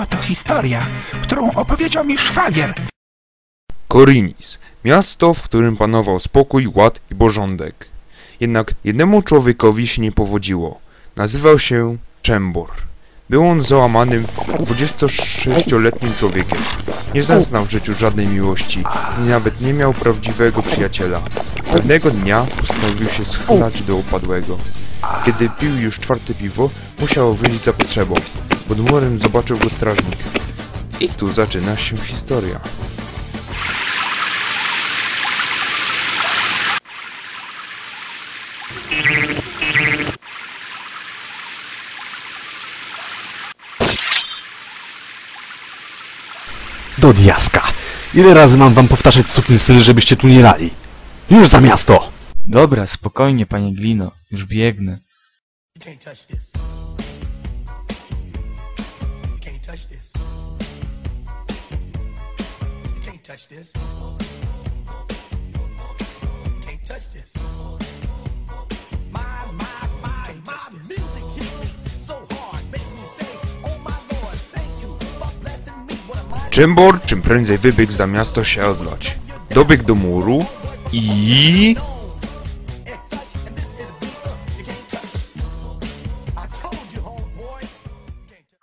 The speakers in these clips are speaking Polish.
Oto historia, którą opowiedział mi szwagier. Korinis. Miasto, w którym panował spokój, ład i porządek. Jednak jednemu człowiekowi się nie powodziło. Nazywał się Czembor. Był on załamanym 26-letnim człowiekiem. Nie zaznał w życiu żadnej miłości i nawet nie miał prawdziwego przyjaciela. Pewnego dnia postanowił się schylać do upadłego. Kiedy pił już czwarte piwo, musiał wyjść za potrzebą. Pod murem zobaczył go strażnik. I tu zaczyna się historia. Do diaska. Ile razy mam wam powtarzać sukinsy, żebyście tu nie lali? Już za miasto! Dobra, spokojnie, panie Glino. Już biegnę. You can't touch this. Touch this. Can't touch this. My, my, my, my music hits me so hard, makes me say, oh my lord, thank you for blessing me. What? Czembor czym prędzej wybiegł za miasto się odlać. Dobiegł do muru i...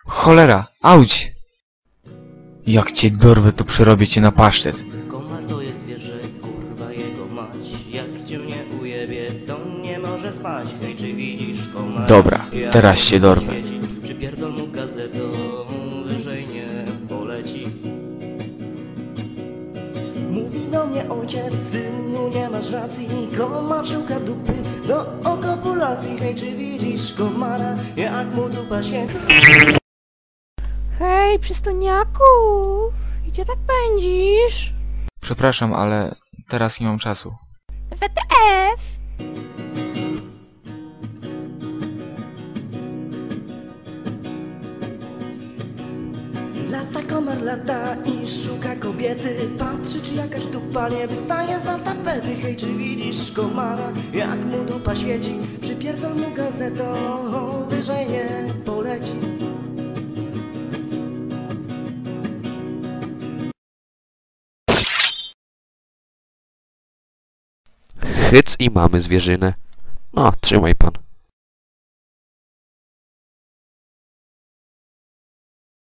Cholera, auć! Jak cię dorwę, to przerobię cię na pasztet. Komar to jest zwierzę, kurwa jego mać Jak cię nie ujebie, to nie może spać Hej, czy widzisz komara? Dobra, teraz się dorwę. Przypierdol mu gazetą, wyżej nie poleci Mówisz do mnie ojciec, synu, nie masz racji Komar szuka dupy do okopulacji Hej, czy widzisz komara, jak mu dupa świeci Hej, przystojniaku! Gdzie tak pędzisz? Przepraszam, ale teraz nie mam czasu. WTF! Lata komar lata i szuka kobiety Patrzy czy jakaś dupa nie wystaje za tapety Hej, czy widzisz komara, jak mu dupa świeci Przypierdol mu gazetą, Hyc i mamy zwierzynę. No, trzymaj pan.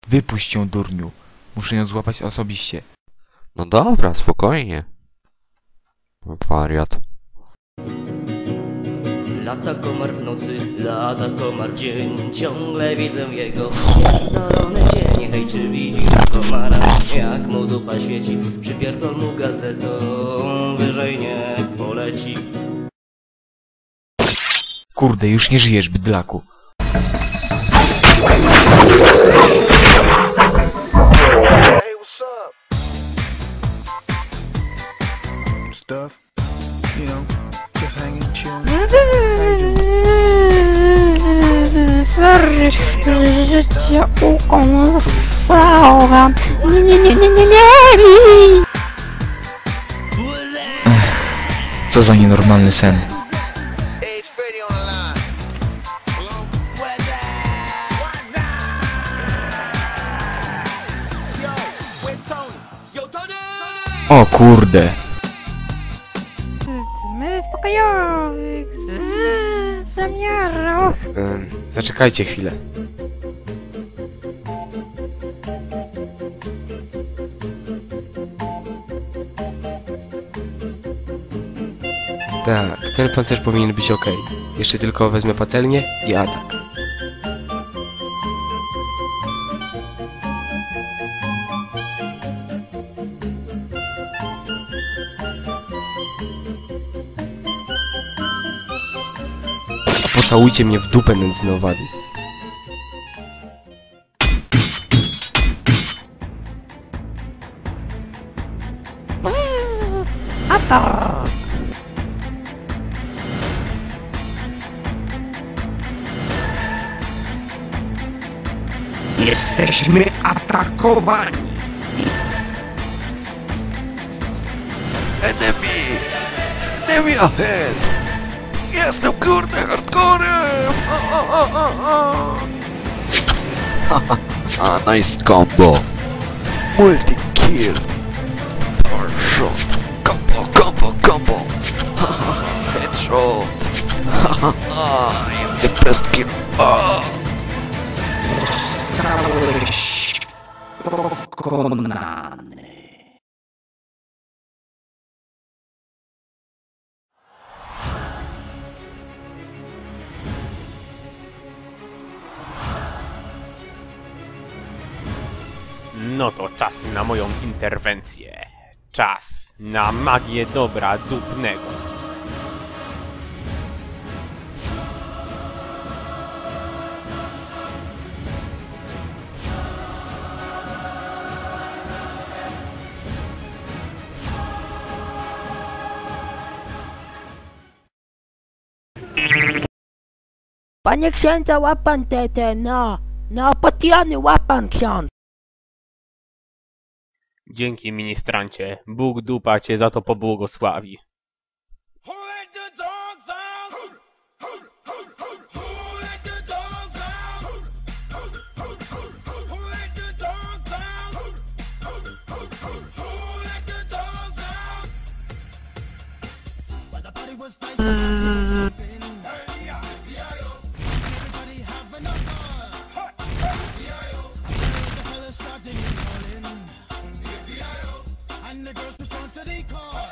Wypuść ją, durniu. Muszę ją złapać osobiście. No dobra, spokojnie. Wariat. Lata komar w nocy, lata komar dzień Ciągle widzę jego pierdolony cień Hej, czy widzisz komara, jak mu dupa świeci Przypierdol mu gazetą, wyżej nie Kurde, już nie żyjesz, bydlaku. Hey, what's up? Stuff, you know, just hanging, chilling. Sorry, że cię ukąsałam. Nie, nie, nie, nie, nie, nie, Tony? Yo, Tony! O kurde. My w pokojowych zamiarach. Ym, zaczekajcie chwilę. Tak, ten pancerz powinien być ok. Jeszcze tylko wezmę patelnię i atak. Pocałujcie mnie w dupę nędzynowady. A Jesteśmy atakowani. Enemy! Enemy ahead! Jestem kurde hardcorem! O, o, o, o, o. A nice combo. Multi kill. Power shot. Combo, combo, combo. Headshot. Ah, I am the best ah. Kill. Ah. No to czas na moją interwencję. Czas na magię dobra dupnego. Panie księdza, łap pan te, te, no. No, potiony łap pan ksiądz. Dzięki ministrancie. Bóg dupa cię za to pobłogosławi.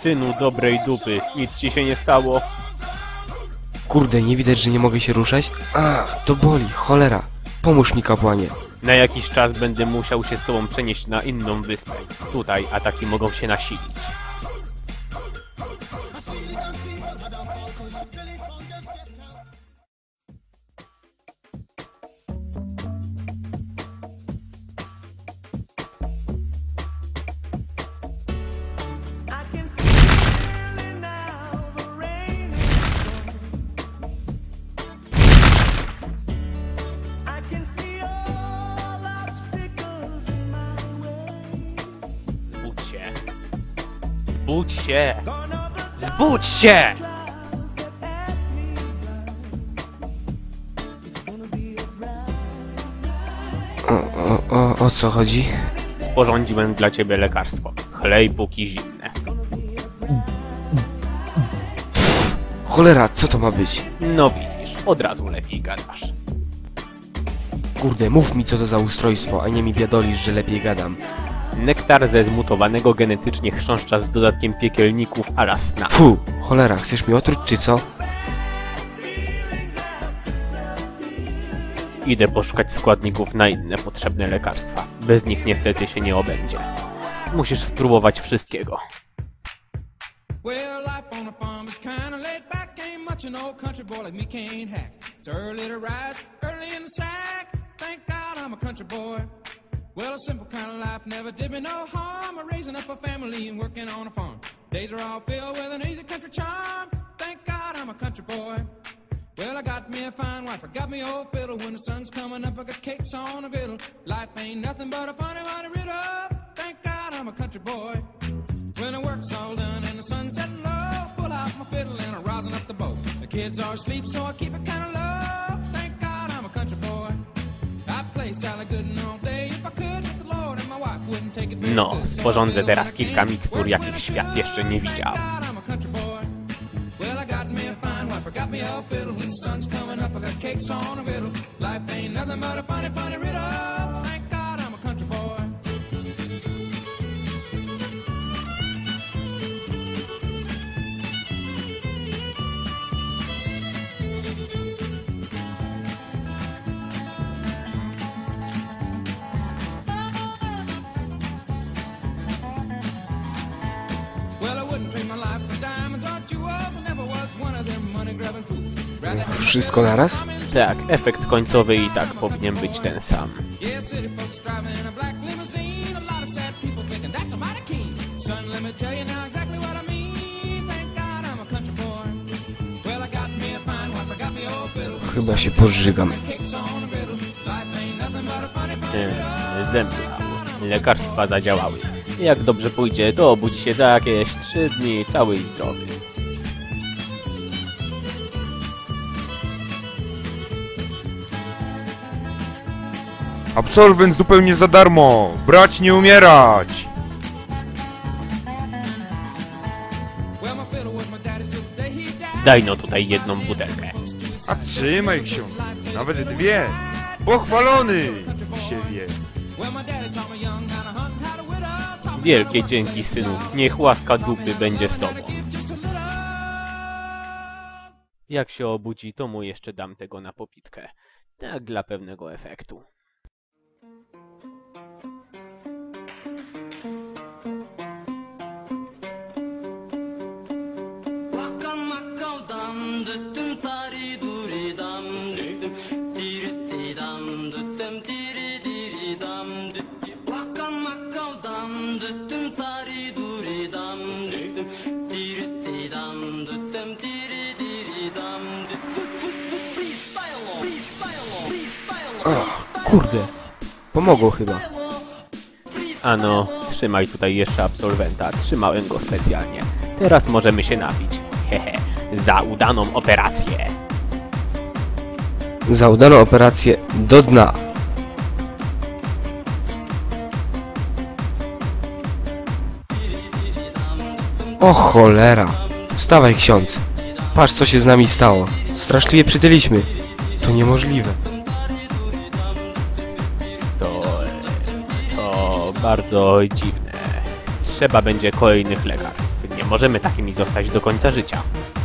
Synu dobrej dupy, nic ci się nie stało. Kurde, nie widać, że nie mogę się ruszać? A, to boli, cholera. Pomóż mi, kapłanie. Na jakiś czas będę musiał się z tobą przenieść na inną wyspę. Tutaj ataki mogą się nasilić. Zbudź się. Zbudź się! Ride. O, o, o co chodzi? Sporządziłem dla ciebie lekarstwo. Chlej póki zimne. Cholera, co to ma być? No widzisz, od razu lepiej gadasz. Kurde, mów mi, co to za ustrojstwo, a nie mi biadolisz, że lepiej gadam. Nektar ze zmutowanego genetycznie chrząszcza z dodatkiem piekielników ala sna. Fu, cholera, chcesz mi otruć, czy co? Idę poszukać składników na inne potrzebne lekarstwa. Bez nich niestety się nie obędzie. Musisz spróbować wszystkiego. Well, life on a farm is kinda laid back. Ain't much an old country boy like me can't hack. It's early to rise, early in the sack. Thank God I'm a country boy. Well, a simple kind of life never did me no harm. I'm raising up a family and working on a farm. Days are all filled with an easy country charm. Thank God I'm a country boy. Well, I got me a fine wife, I got me old fiddle. When the sun's coming up, I got cakes on a griddle. Life ain't nothing but a funny, funny riddle. Thank God I'm a country boy. When the work's all done and the sun's setting low, pull out my fiddle and I'm rousing up the boat. The kids are asleep, so I keep it kind of low. Thank God I'm a country boy. I play Sally Gooden all day No, sporządzę teraz kilka mikstur, jakich świat jeszcze nie widział. Life ain't nothing but a funny, funny riddle. Thank God I'm a country boy. Chyba się pożygam. Cakes on a griddle. Life ain't nothing but a funny, funny Yy, zemdlał. Lekarstwa zadziałały. Jak dobrze pójdzie, to obudzi się za jakieś trzy dni cały i zdrowy. Absolwent zupełnie za darmo! Brać nie umierać! Daj no tutaj jedną butelkę. A trzymaj ksiądz, nawet dwie! Pochwalony! Się wie. Wielkie dzięki synu, niech łaska dupy będzie z tobą. Jak się obudzi, to mu jeszcze dam tego na popitkę. Tak dla pewnego efektu. Kurde. Pomogło chyba. Ano, trzymaj tutaj jeszcze absolwenta, trzymałem go specjalnie. Teraz możemy się napić. Hehe, za udaną operację. Za udaną operację do dna. O cholera. Wstawaj ksiądz. Patrz co się z nami stało. Straszliwie przytyliśmy. To niemożliwe. Bardzo dziwne. Trzeba będzie kolejnych lekarstw. Nie możemy takimi zostać do końca życia.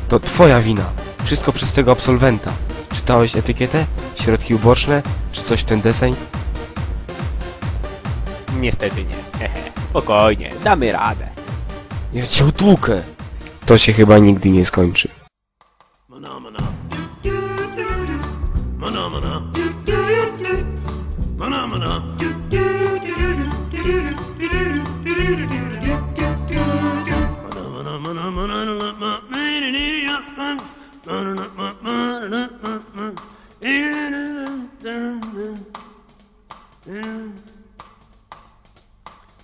To twoja wina. Wszystko przez tego absolwenta. Czytałeś etykietę? Środki uboczne? Czy coś w ten deseń? Niestety nie. Hehe, spokojnie, damy radę. Ja cię utłukę. To się chyba nigdy nie skończy. Mana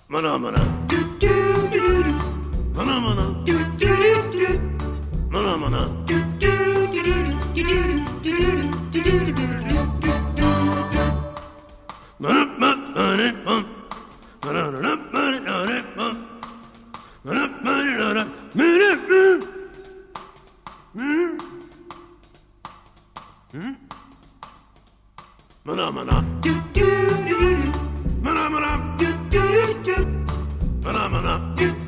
Mana mana. Do do do do. Mana mana. Do do do do. Mana mana. Do do do do do do do do do do do do do do do do. Mana mana mana mana mana mana mana mana mana mana mana. Hmm? hmm? hmm? Mana mana. Do do do do do. Mana mana. Do do do do. Mana mana. Do.